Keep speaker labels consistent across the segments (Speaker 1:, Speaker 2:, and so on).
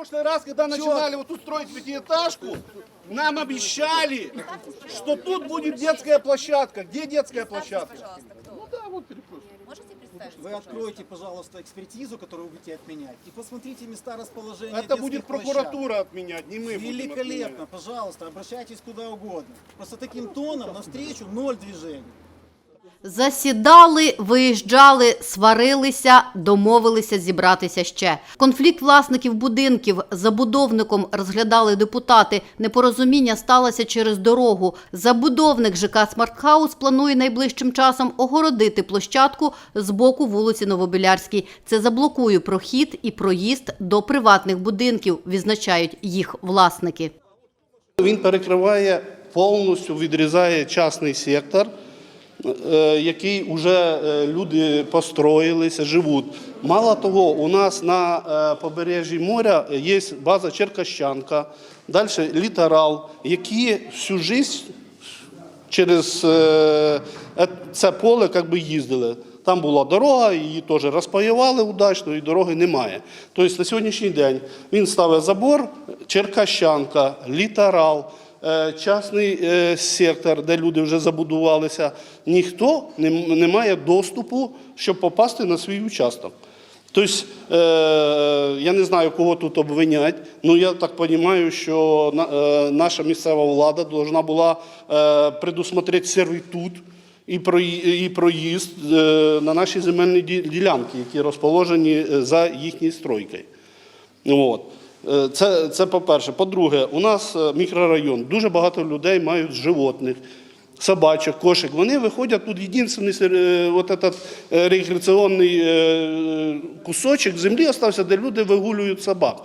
Speaker 1: прошлый раз, когда начинали вот тут строить пятиэтажку, нам обещали, что тут будет детская площадка. Где детская площадка?
Speaker 2: Пожалуйста, кто?
Speaker 1: Ну да, вот перекресток.
Speaker 2: Можете представить?
Speaker 3: Вы откройте, пожалуйста, экспертизу, которую вы будете отменять, и посмотрите места расположения
Speaker 1: Это
Speaker 3: детских
Speaker 1: будет
Speaker 3: площадок.
Speaker 1: прокуратура отменять, не мы будем
Speaker 3: Великолепно,
Speaker 1: отменять.
Speaker 3: пожалуйста, обращайтесь куда угодно. Просто таким тоном навстречу ноль движений.
Speaker 4: Засідали, виїжджали, сварилися, домовилися зібратися ще. Конфлікт власників будинків забудовником розглядали депутати. Непорозуміння сталося через дорогу. Забудовник ЖК «Смартхаус» планує найближчим часом огородити площадку з боку вулиці Новобілярській. Це заблокує прохід і проїзд до приватних будинків, відзначають їх власники.
Speaker 1: Він перекриває повністю, відрізає частний сектор, який вже е, люди построїлися, живуть. Мало того, у нас на е, побережжі моря є база Черкащанка, далі літерал, які всю життя через е, е, це поле як би їздили. Там була дорога, її теж розпаювали удачно, і дороги немає. Тобто на сьогоднішній день він ставить забор, Черкащанка, літерал, е, частний е, сектор, де люди вже забудувалися. Ніхто не, має доступу, щоб попасти на свій участок. Тобто, е, я не знаю, кого тут обвинять, але я так розумію, що е, наша місцева влада повинна була е, предусмотрети сервітут і проїзд е, на наші земельні ділянки, які розположені е, за їхньою стройкою. Е, Це, це по-перше. По-друге, у нас е, мікрорайон, дуже багато людей мають животних, собачок, кошик. Вони виходять тут єдиний е, от этот рекреаційний кусочок землі остався, де люди вигулюють собак.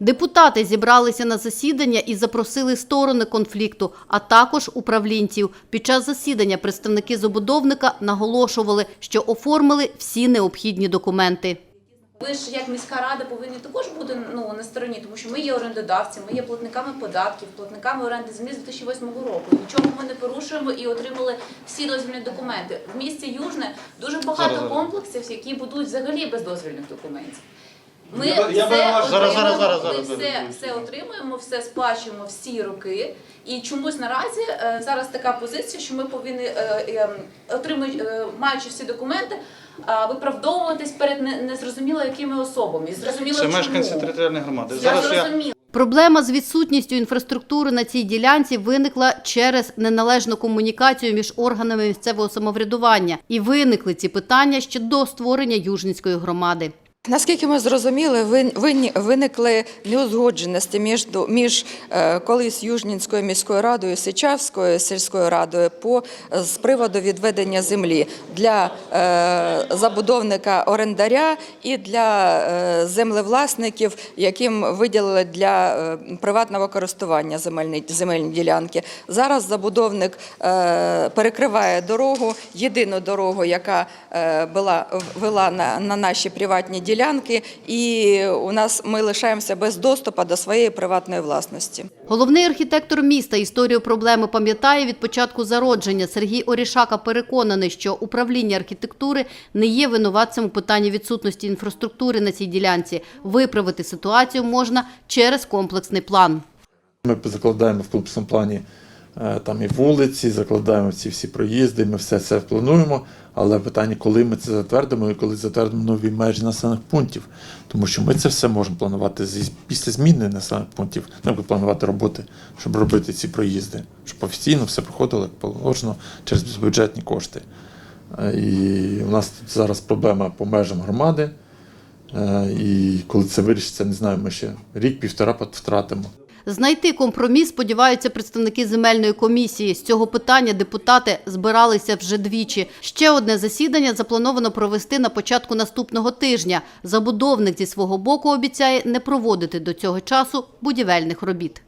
Speaker 4: Депутати зібралися на засідання і запросили сторони конфлікту, а також управлінців. Під час засідання представники забудовника наголошували, що оформили всі необхідні документи.
Speaker 2: Ви ж як міська рада повинні також бути ну на стороні, тому що ми є орендодавці, ми є платниками податків, платниками оренди землі з 2008 року. Нічого ми не порушуємо і отримали всі дозвільні документи. В місті Южне дуже багато комплексів, які будують взагалі без дозвільних документів. Ми
Speaker 5: Я- я
Speaker 2: все
Speaker 5: би ваш- зараз, зараз, зараз,
Speaker 2: ми все, все отримуємо, все сплачуємо всі роки. І чомусь наразі е, зараз така позиція, що ми повинні е, е, отримують, е, маючи всі документи, виправдовуватись перед не- незрозуміло якими особами. І зрозуміло,
Speaker 5: Це
Speaker 2: чому.
Speaker 5: мешканці територіальної громади.
Speaker 2: Я
Speaker 5: Зараз я
Speaker 2: зрозуміла.
Speaker 4: Проблема з відсутністю інфраструктури на цій ділянці виникла через неналежну комунікацію між органами місцевого самоврядування. І виникли ці питання ще до створення Южницької громади.
Speaker 6: Наскільки ми зрозуміли, виникли неузгодженості між, між е, колись Южнінською міською радою, Сичавською сільською радою по з приводу відведення землі для е, забудовника орендаря і для е, землевласників, яким виділили для е, приватного користування земельні, земельні ділянки. Зараз забудовник е, перекриває дорогу, єдину дорогу, яка е, була вела на, на наші приватні ділянки, і у нас ми лишаємося без доступу до своєї приватної власності.
Speaker 4: Головний архітектор міста історію проблеми пам'ятає від початку зародження. Сергій Орішака переконаний, що управління архітектури не є винуватцем у питанні відсутності інфраструктури на цій ділянці. Виправити ситуацію можна через комплексний план.
Speaker 7: Ми закладаємо в комплексному плані е, там і вулиці, закладаємо ці всі проїзди, ми все це плануємо. Але питання, коли ми це затвердимо і коли затвердимо нові межі населених пунктів. Тому що ми це все можемо планувати після зміни населених пунктів, ну, планувати роботи, щоб робити ці проїзди, щоб офіційно все проходило як положено через бюджетні кошти. Е, І у нас тут зараз проблема по межам громади. Е, І коли це вирішиться, не знаю, ми ще рік-півтора втратимо.
Speaker 4: Знайти компроміс сподіваються представники земельної комісії. З цього питання депутати збиралися вже двічі. Ще одне засідання заплановано провести на початку наступного тижня. Забудовник зі свого боку обіцяє не проводити до цього часу будівельних робіт.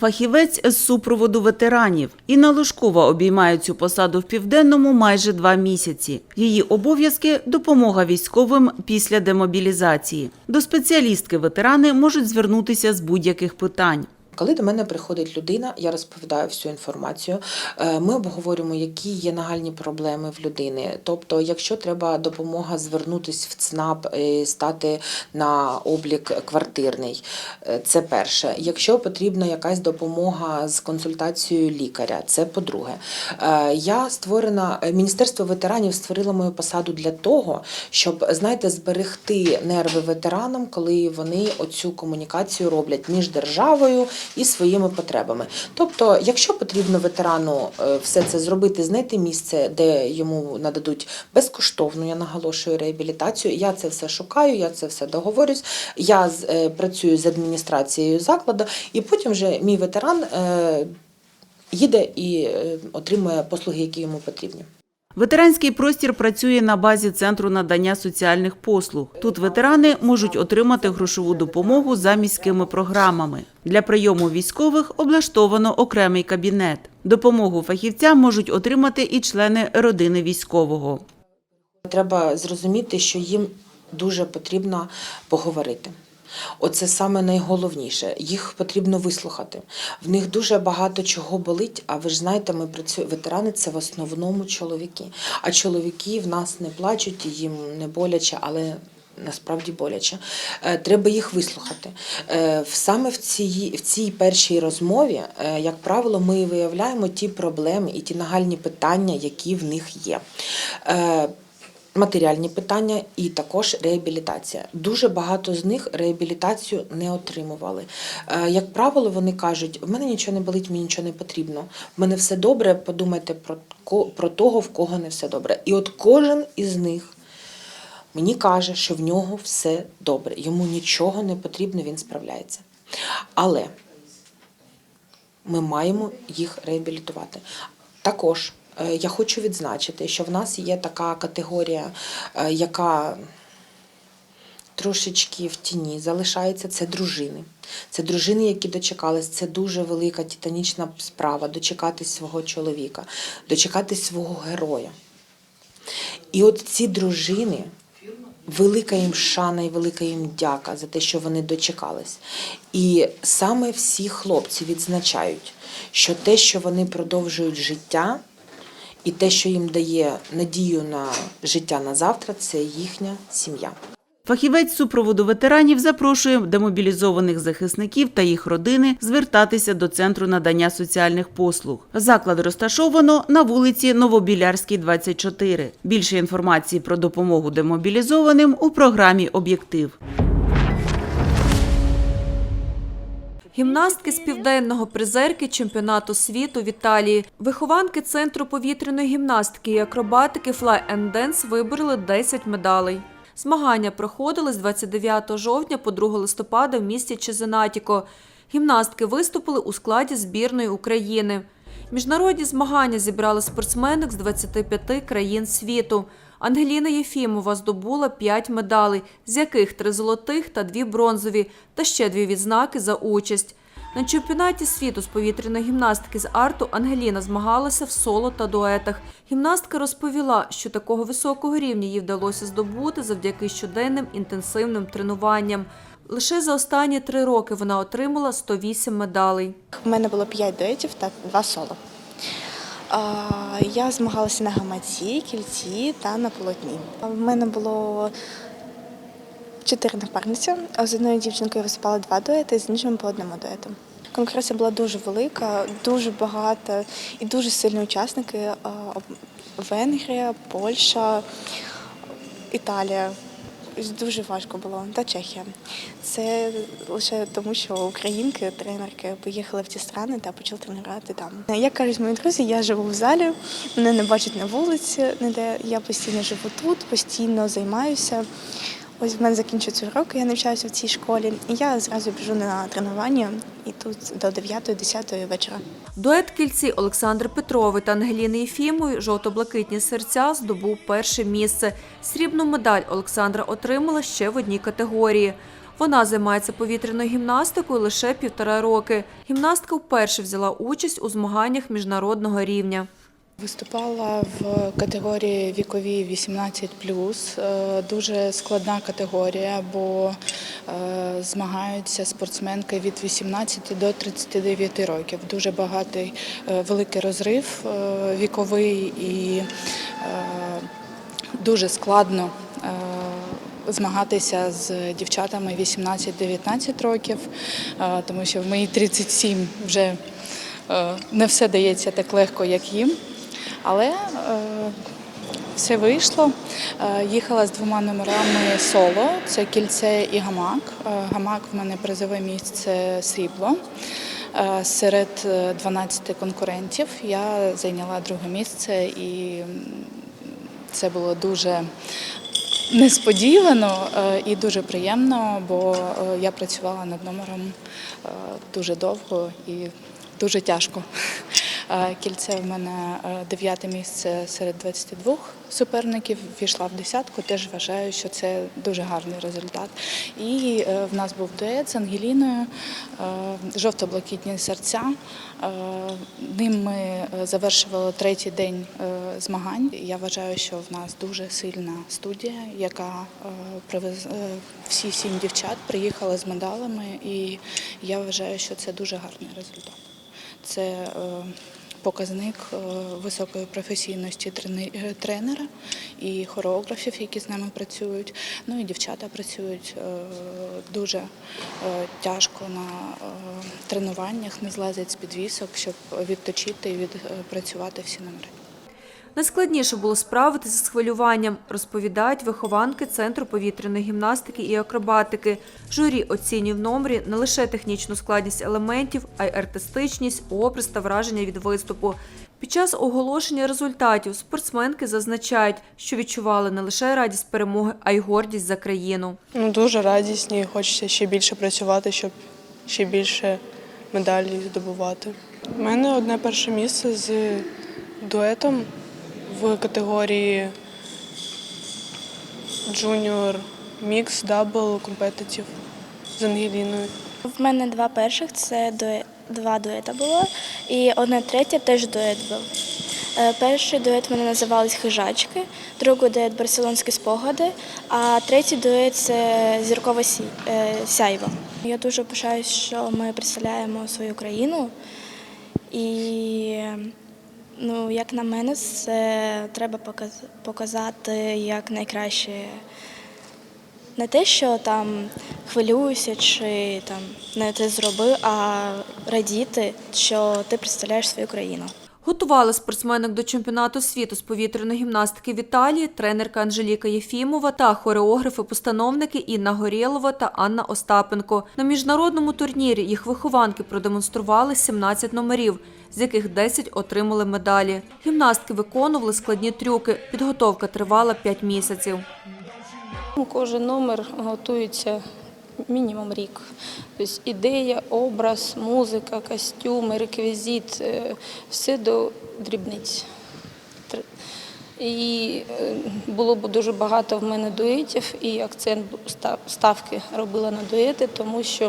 Speaker 8: Фахівець з супроводу ветеранів. Інна Лужкова обіймає цю посаду в південному майже два місяці. Її обов'язки допомога військовим після демобілізації. До спеціалістки ветерани можуть звернутися з будь-яких питань.
Speaker 9: Коли до мене приходить людина, я розповідаю всю інформацію. Е, Ми обговорюємо, які є нагальні проблеми в людини. Тобто, якщо треба допомога звернутися в ЦНАП і стати на облік квартирний, е, це перше. Якщо потрібна якась допомога з консультацією лікаря, це по-друге. Е, Я створена Міністерство ветеранів створило мою посаду для того, щоб знаєте, зберегти нерви ветеранам, коли вони оцю комунікацію роблять між державою і своїми потребами. Тобто, якщо потрібно ветерану е, все це зробити, знайти місце, де йому нададуть безкоштовну, я наголошую, реабілітацію. Я це все шукаю, я це все договорюсь. Я е, працюю з адміністрацією закладу, і потім вже мій ветеран е, їде і отримує послуги, які йому потрібні.
Speaker 8: Ветеранський простір працює на базі центру надання соціальних послуг. Тут ветерани можуть отримати грошову допомогу за міськими програмами. Для прийому військових облаштовано окремий кабінет. Допомогу фахівцям можуть отримати і члени родини військового.
Speaker 9: Треба зрозуміти, що їм дуже потрібно поговорити. Оце саме найголовніше. Їх потрібно вислухати. В них дуже багато чого болить. А ви ж знаєте, ми працюємо. Ветерани це в основному чоловіки. А чоловіки в нас не плачуть, їм не боляче, але. Насправді боляче. Е, Треба їх вислухати. Е, Саме в цій, в цій першій розмові, е, як правило, ми виявляємо ті проблеми і ті нагальні питання, які в них є. Матеріальні питання і також реабілітація. Дуже багато з них реабілітацію не отримували. Е, Як правило, вони кажуть: в мене нічого не болить, мені нічого не потрібно. В мене все добре. Подумайте про, про того, в кого не все добре. І от кожен із них. Мені каже, що в нього все добре, йому нічого не потрібно, він справляється. Але ми маємо їх реабілітувати. Також я хочу відзначити, що в нас є така категорія, е, яка трошечки в тіні залишається, це дружини. Це дружини, які дочекались. Це дуже велика титанічна справа дочекатись свого чоловіка, дочекатись свого героя. І от ці дружини, велика їм шана і велика їм дяка за те, що вони дочекались. І саме всі хлопці відзначають, що те, що вони продовжують життя, і те, що їм дає надію на життя на завтра, це їхня сім'я.
Speaker 8: Фахівець супроводу ветеранів запрошує демобілізованих захисників та їх родини звертатися до центру надання соціальних послуг. Заклад розташовано на вулиці Новобілярській, 24. Більше інформації про допомогу демобілізованим у програмі Об'єктив.
Speaker 10: Гімнастки з південного призерки чемпіонату світу в Італії. Вихованки центру повітряної гімнастики і акробатики Fly and Dance вибороли 10 медалей. Змагання проходили з 29 жовтня по 2 листопада в місті Чезенатіко. Гімнастки виступили у складі збірної України. Міжнародні змагання зібрали спортсменок з 25 країн світу. Ангеліна Єфімова здобула 5 медалей, з яких 3 золотих та 2 бронзові, та ще 2 відзнаки за участь. На чемпіонаті світу з повітряної гімнастики з арту Ангеліна змагалася в соло та дуетах. Гімнастка розповіла, що такого високого рівня їй вдалося здобути завдяки щоденним інтенсивним тренуванням. Лише за останні три роки вона отримала 108 медалей.
Speaker 11: У мене було 5 дуетів та 2 соло. Я змагалася на гамаці, кільці та на полотні. В мене було чотири напарниці. З одною дівчинкою виступала два дуети, з іншим по одному дуету. Конкуренція була дуже велика, дуже багата і дуже сильні учасники. Венгрія, Польща, Італія. Дуже важко було, та Чехія. Це лише тому, що українки, тренерки поїхали в ті страни та почали тренувати там. Як кажуть мої друзі, я живу в залі, мене не бачать на вулиці, ніде. Я постійно живу тут, постійно займаюся. Ось в мене закінчується урок, я навчаюся в цій школі, і я зразу біжу на тренування і тут до 9-10 вечора.
Speaker 10: Дует кільці Олександр Петрови та Ангеліни Єфімої «Жовто-блакитні серця» здобув перше місце. Срібну медаль Олександра отримала ще в одній категорії. Вона займається повітряною гімнастикою лише півтора роки. Гімнастка вперше взяла участь у змаганнях міжнародного рівня.
Speaker 11: Виступала в категорії вікові 18 Е, Дуже складна категорія, бо е, змагаються спортсменки від 18 до 39 років. Дуже багатий е, великий розрив віковий і дуже складно змагатися з дівчатами 18-19 років, тому що в мої 37 вже не все дається так легко, як їм. Але е, все вийшло. Е, Їхала з двома номерами соло: це кільце і гамак. Е, Гамак в мене призове місце срібло. Серед е, 12 конкурентів я зайняла друге місце, і це було дуже несподівано і дуже приємно, бо я працювала над номером дуже довго і дуже тяжко. Е, Кільце в мене е, дев'яте місце серед 22 суперників, війшла в десятку. Теж вважаю, що це дуже гарний результат. І е, в нас був дует з Ангеліною, жовто-блакитні серця. Ним ми завершували третій день змагань. Я вважаю, що в нас дуже сильна студія, яка привез всі сім дівчат, приїхала з медалями, і я вважаю, що це дуже гарний результат. Це е, показник е, високої професійності е, тренера і хореографів, які з нами працюють. Ну і дівчата працюють дуже тяжко на тренуваннях, не злазять з підвісок, щоб відточити і відпрацювати всі номери.
Speaker 10: Найскладніше було справитися з хвилюванням, розповідають вихованки Центру повітряної гімнастики і акробатики. Журі оцінює в номері не лише технічну складність елементів, а й артистичність, образ та враження від виступу. Під час оголошення результатів спортсменки зазначають, що відчували не лише радість перемоги, а й гордість за країну.
Speaker 11: Ну, дуже радісні, хочеться ще більше працювати, щоб ще більше медалей здобувати. У мене одне перше місце з дуетом категорії Junior Mix Double Competitive з Ангеліною.
Speaker 12: В мене два перших це два дуета було, і одне третє теж дует був. Е, Перший дует мене називались хижачки, другий дует барселонські спогади, а третій дует це зіркове сі- е. Я дуже пишаюсь, що ми представляємо свою країну. І ну, як на мене, це треба показати як найкраще не те, що там хвилююся чи там не те зробив, а радіти, що ти представляєш свою країну.
Speaker 10: Готували спортсменок до чемпіонату світу з повітряної гімнастики в Італії тренерка Анжеліка Єфімова та хореографи-постановники Інна Горєлова та Анна Остапенко. На міжнародному турнірі їх вихованки продемонстрували 17 номерів, з яких 10 отримали медалі. Гімнастки виконували складні трюки. Підготовка тривала 5 місяців.
Speaker 13: Кожен номер готується мінімум рік. Тобто ідея, образ, музика, костюми, реквізит е, все до дрібниць. І е, було б дуже багато в мене дуетів, і акцент ставки робила на дуети, тому що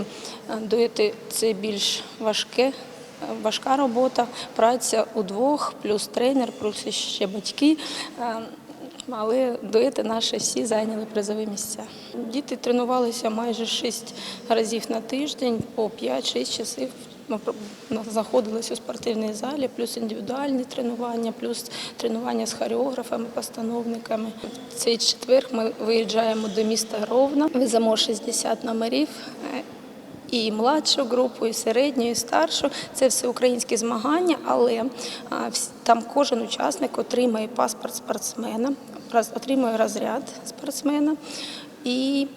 Speaker 13: е, дуети це більш важке. Важка робота, праця удвох, плюс тренер, плюс ще батьки. Але дуети наші всі зайняли призові місця. Діти тренувалися майже 6 разів на тиждень, по 5-6 часів. Ми знаходилися у спортивній залі, плюс індивідуальні тренування, плюс тренування з хореографами, постановниками. Цей четвер ми виїжджаємо до міста Ровно, веземо 60 номерів. І младшу групу, і середню, і старшу. Це все українські змагання, але там кожен учасник отримає паспорт спортсмена, отримує розряд спортсмена, і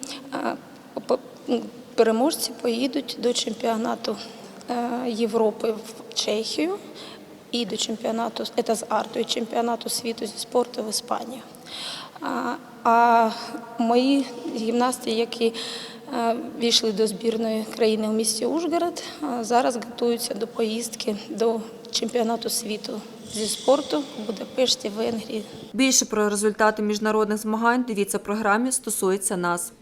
Speaker 13: м, переможці поїдуть до чемпіонату е, Європи в Чехію і до чемпіонату це з арту, і чемпіонату світу зі спорту в Іспанію. А, мої гімнасти, які війшли до збірної країни у місті Ужгород, зараз готуються до поїздки до чемпіонату світу зі спорту в Будапешті, Венгрії.
Speaker 10: Більше про результати міжнародних змагань дивіться в програмі «Стосується нас».